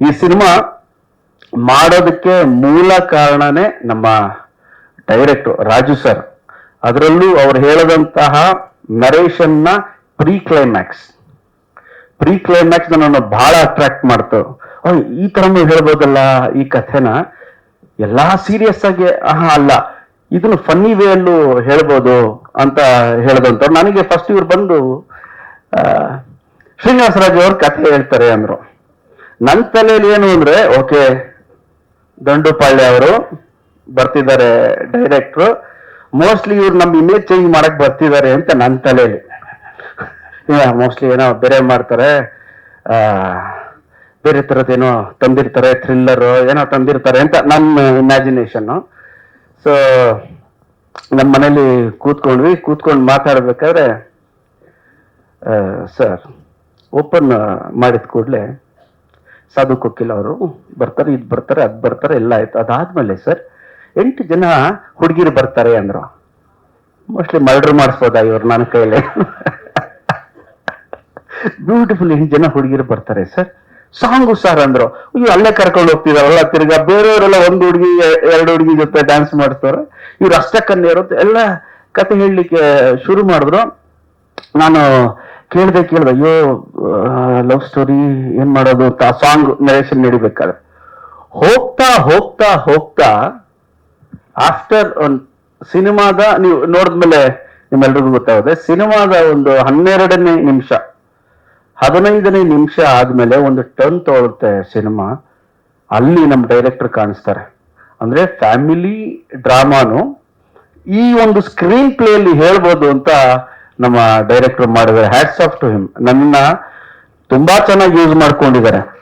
ಈ ಸಿನಿಮಾ ಮಾಡೋದಕ್ಕೆ ಮೂಲ ಕಾರಣನೇ ನಮ್ಮ ಡೈರೆಕ್ಟರ್ ರಾಜು ಸರ್. ಅದರಲ್ಲೂ ಅವ್ರು ಹೇಳದಂತಹ ನರೇಷನ್ನ ಪ್ರೀ ಕ್ಲೈಮ್ಯಾಕ್ಸ್ ಪ್ರೀ ಕ್ಲೈಮ್ಯಾಕ್ಸ್ ನನ್ನನ್ನು ಬಹಳ ಅಟ್ರಾಕ್ಟ್ ಮಾಡ್ತು. ಈ ನೀವು ಹೇಳ್ಬೋದಲ್ಲ ಈ ಕಥೆನ? ಎಲ್ಲಾ ಸೀರಿಯಸ್ ಆಗಿ, ಆಹಾ, ಅಲ್ಲ. ಇದನ್ನು ಫನ್ನಿ ವೇ ಅಲ್ಲೂ ಹೇಳ್ಬೋದು ಅಂತ ಹೇಳದಂತ ನನಗೆ ಫಸ್ಟ್ ಇವ್ರು ಬಂದು ಶ್ರೀನಿವಾಸ ಶ್ರೀನಿವಾಸರಾಜ್ ಅವ್ರ ಕಥೆ ಹೇಳ್ತಾರೆ ಅಂದ್ರು. ನನ್ನ ತಲೆಯಲ್ಲಿ ಏನು ಅಂದ್ರೆ ಓಕೆ ದಂಡುಪಾಳ್ಯ ಅವರು ಬರ್ತಿದ್ದಾರೆ ಡೈರೆಕ್ಟ್ರು ಮೋಸ್ಟ್ಲಿ ಇವ್ರು ನಮ್ಮ ಇಮೇಜ್ ಚೇಂಜ್ ಮಾಡಕ್ ಬರ್ತಿದ್ದಾರೆ ಅಂತ ನನ್ನ ತಲೆಯಲ್ಲಿ. ಮೋಸ್ಟ್ಲಿ ಏನೋ ಬೇರೆ ಮಾಡ್ತಾರೆ. ಬೇರೆ ಥರದ್ದೇನೋ ತಂದಿರ್ತಾರೆ ಥ್ರಿಲ್ಲರ್ ಏನೋ ತಂದಿರ್ತಾರೆ ಅಂತ ನನ್ನ ಇಮ್ಯಾಜಿನೇಷನ್ನು ಸೊ ನಮ್ಮ ಮನೇಲಿ ಕೂತ್ಕೊಂಡ್ವಿ. ಕೂತ್ಕೊಂಡು ಮಾತಾಡ್ಬೇಕಾದ್ರೆ ಸರ್ ಓಪನ್ ಮಾಡಿದ ಕೂಡಲೇ ಸಾಧು ಕೊಕ್ಕಿಲ್ ಅವರು ಬರ್ತಾರೆ, ಇದು ಬರ್ತಾರೆ, ಅದು ಬರ್ತಾರೆ, ಎಲ್ಲ ಆಯ್ತು. ಅದಾದ್ಮೇಲೆ ಸರ್, ಎಂಟು ಜನ ಹುಡುಗಿರು ಬರ್ತಾರೆ ಅಂದ್ರು. ಮೋಸ್ಟ್ಲಿ ಮರ್ಡರ್ ಮಾಡಿಸ್ಬೋದಾ ಇವ್ರು ನನ್ನ ಕೈಯಲ್ಲಿ? ಬ್ಯೂಟಿಫುಲ್ ಎಂಟು ಜನ ಹುಡುಗಿರು ಬರ್ತಾರೆ ಸರ್. ಸಾಂಗು ಸರ್ ಅಂದ್ರು. ಇವ್ರು ಅಲ್ಲೇ ಕರ್ಕೊಂಡು ಹೋಗ್ತಿದಾರಲ್ಲ, ತಿರ್ಗಾ ಬೇರೆಯವರೆಲ್ಲ ಒಂದು ಹುಡುಗಿ, ಎರಡು ಹುಡುಗಿ ಜೊತೆ ಡ್ಯಾನ್ಸ್ ಮಾಡ್ತಾರೆ ಇವ್ರು ಅಷ್ಟಕ್ಕನ್ನೇರು ಎಲ್ಲ ಕತೆ ಹೇಳಲಿಕ್ಕೆ ಶುರು ಮಾಡಿದ್ರು. ನಾನು ಕೇಳ್ದೆ ಕೇಳ್ದೆ ಅಯ್ಯೋ ಲವ್ ಸ್ಟೋರಿ ಏನ್ ಮಾಡೋದು ಅಂತ ಸಾಂಗ್ ನರೇಷನ್ ನಡಿಬೇಕಾದ್ರೆ. ಹೋಗ್ತಾ ಹೋಗ್ತಾ ಹೋಗ್ತಾ ಆಫ್ಟರ್ ಒಂದು ಸಿನಿಮಾದ ನೀವು ನೋಡಿದ್ಮೇಲೆ ನಿಮ್ಮೆಲ್ರಿಗೂ ಗೊತ್ತಾಗುತ್ತೆ. ಸಿನಿಮಾದ ಒಂದು ಹನ್ನೆರಡನೇ ನಿಮಿಷ, ಹದಿನೈದನೇ ನಿಮಿಷ ಆದ್ಮೇಲೆ ಒಂದು ಟರ್ನ್ ತಗೊಳುತ್ತೆ ಸಿನಿಮಾ. ಅಲ್ಲಿ ನಮ್ಮ ಡೈರೆಕ್ಟರ್ ಕಾಣಿಸ್ತಾರೆ. ಅಂದ್ರೆ ಫ್ಯಾಮಿಲಿ ಡ್ರಾಮಾನು ಈ ಒಂದು ಸ್ಕ್ರೀನ್ ಪ್ಲೇ ಅಲ್ಲಿ ಹೇಳ್ಬೋದು ಅಂತ ನಮ್ಮ ಡೈರೆಕ್ಟರ್ ಮಾಡಿದ್ದಾರೆ ಹ್ಯಾಟ್ಸ್ ಆಫ್ ಟು ಹಿಮ್ ನನ್ನ ತುಂಬಾ ಚೆನ್ನಾಗಿ ಯೂಸ್ ಮಾಡ್ಕೊಂಡಿದ್ದಾರೆ.